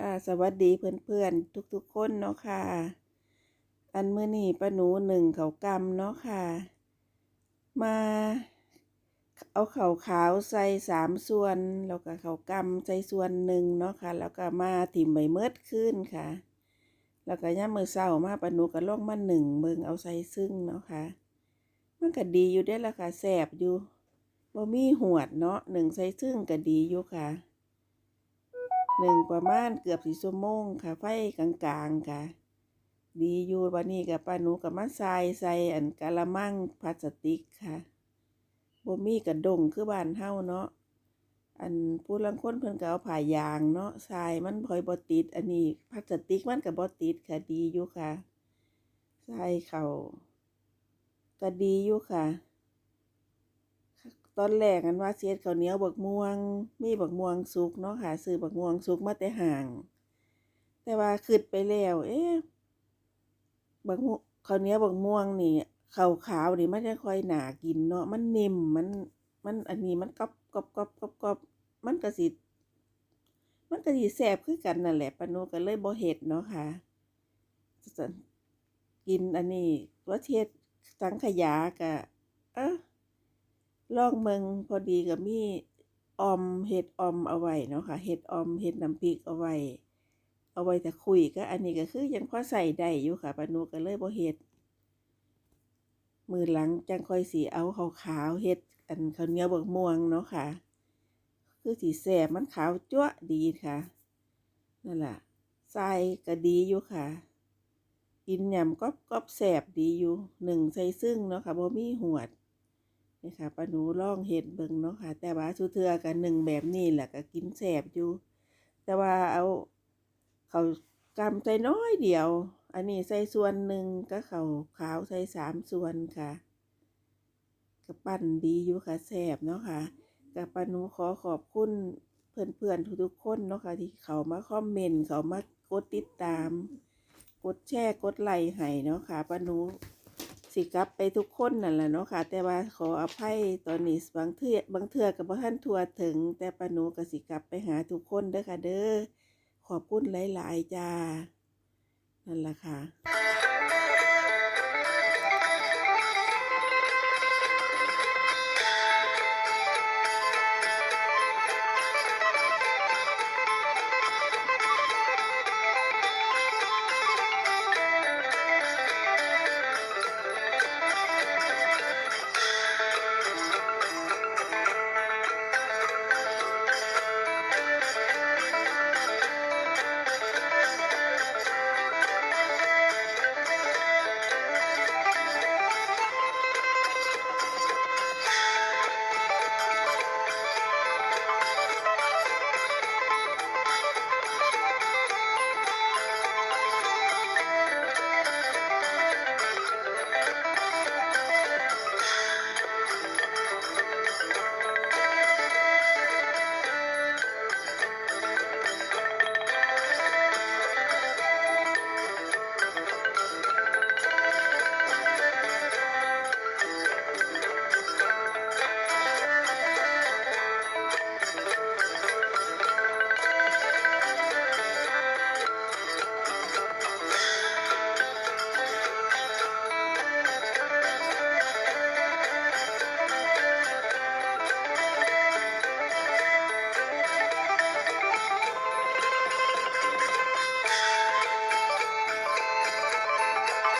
ค่ะสวัสดีเพื่อนๆ ทุกๆคนเนาะค่ะ อันเมื่อนี้ป้าหนูหนึ่งเขากำเนาะค่ะ มาเอาเข่าขาวใส่สามส่วน แล้วก็เขากำใส่ส่วนหนึ่งเนาะค่ะ แล้วก็มาถิ่มใบเมิดขึ้นค่ะ แล้วก็ย่ามมือเศร้ามาป้าหนูก็ลงมาหนึ่งเบิงเอาใส่ซึ่งเนาะค่ะ มันก็ดีอยู่ได้ละค่ะแสบอยู่บ่มีหวดเนาะหนึ่งใส่ซึ่งก็ดีอยู่ค่ะ หนึ่งประมาณเกือบสี่ชั่วโมงค่ะ ไฟกลางๆค่ะ ดีอยู่วันนี้กับป้าหนูกับมาใส่ใส่อันกะละมังพลาสติกค่ะบ่มีกระดงคือบ้านเฮาเนาะอันผู้ลังคนเพิ่นก็เอาผ้ายางเนาะใส่มันพลอยบ่ติด อันนี้พลาสติกมันก็บ่ติดค่ะดีอยู่ค่ะใส่เขาก็ดีอยู่ค่ะ ตอนแรกกันว่าเสียดข้าวเหนียวบักม่วง มีบักม่วงสุกเนาะค่ะซื้อบักม่วงสุกมาแต่ห่าง แต่ว่าขึ้นไปแล้ว เอ๊ะบักม่วงข้าวเหนียวบักม่วงนี่ขาวขาวๆนี่มันจะค่อยหนากินเนาะมันนิ่มมัน มันอันนี้มันกรอบกรอบกรอบกรอบกรอบมันก็สิมันก็สิแซ่บคือกันนั่นแหละปนุก็เลยบ่เฮ็ดเนาะค่ะกินอันนี้ว่าเทศสังขยาก็เอะ ลองเมืองพอดีกับมีออมเห็ดออมเอาไว้เนาะค่ะเห็ดออมเห็ดน้ำพริกเอาไว้ เอาไว้แต่คุยก็อันนี้ก็คือยังพอใส่ได้อยู่ค่ะปานุก็เลยบ่เฮ็ดมือหลังจังค่อยสีเอาขาวขาวๆเฮ็ดอันข้าวเหนียวบักม่วงเนาะค่ะ คือสีแสบมันขาวจั๊วดีค่ะนั่นแหละใส่ก็ดีอยู่ค่ะกินยำก๊อบก๊อบแสบดีอยู่หนึ่งใส่ซึ่งเนาะค่ะบ่มีหวด นี่ค่ะป้าหนูลองเห็ดเบิ่งเนาะค่ะ แต่ว่าสุเทือกันหนึ่งแบบนี้แหละก็กินแสบอยู่ แต่ว่าเอาเขากำใส่น้อยเดียว อันนี้ใส่ส่วนหนึ่งก็เขาขาวใส่สามส่วนค่ะก็ปั้นดีอยู่ค่ะแสบเนาะค่ะกับป้านูขอขอบคุณเพื่อนๆทุกๆคนเนาะค่ะที่เขามาคอมเมนต์เขามากดติดตาม กดแชร์กดไลค์ให้เนาะค่ะป้านู สิกลับไปทุกคนนั่นแหละเนาะค่ะ แต่ว่าขออภัยตอนนี้บางเทือบางเทือกับบ่ท่านทัวถึง แต่ปานูก็สิกลับไปหาทุกคนเด้อค่ะเด้อขอบคุณหลาย ๆ จ้านั่นแหละค่ะ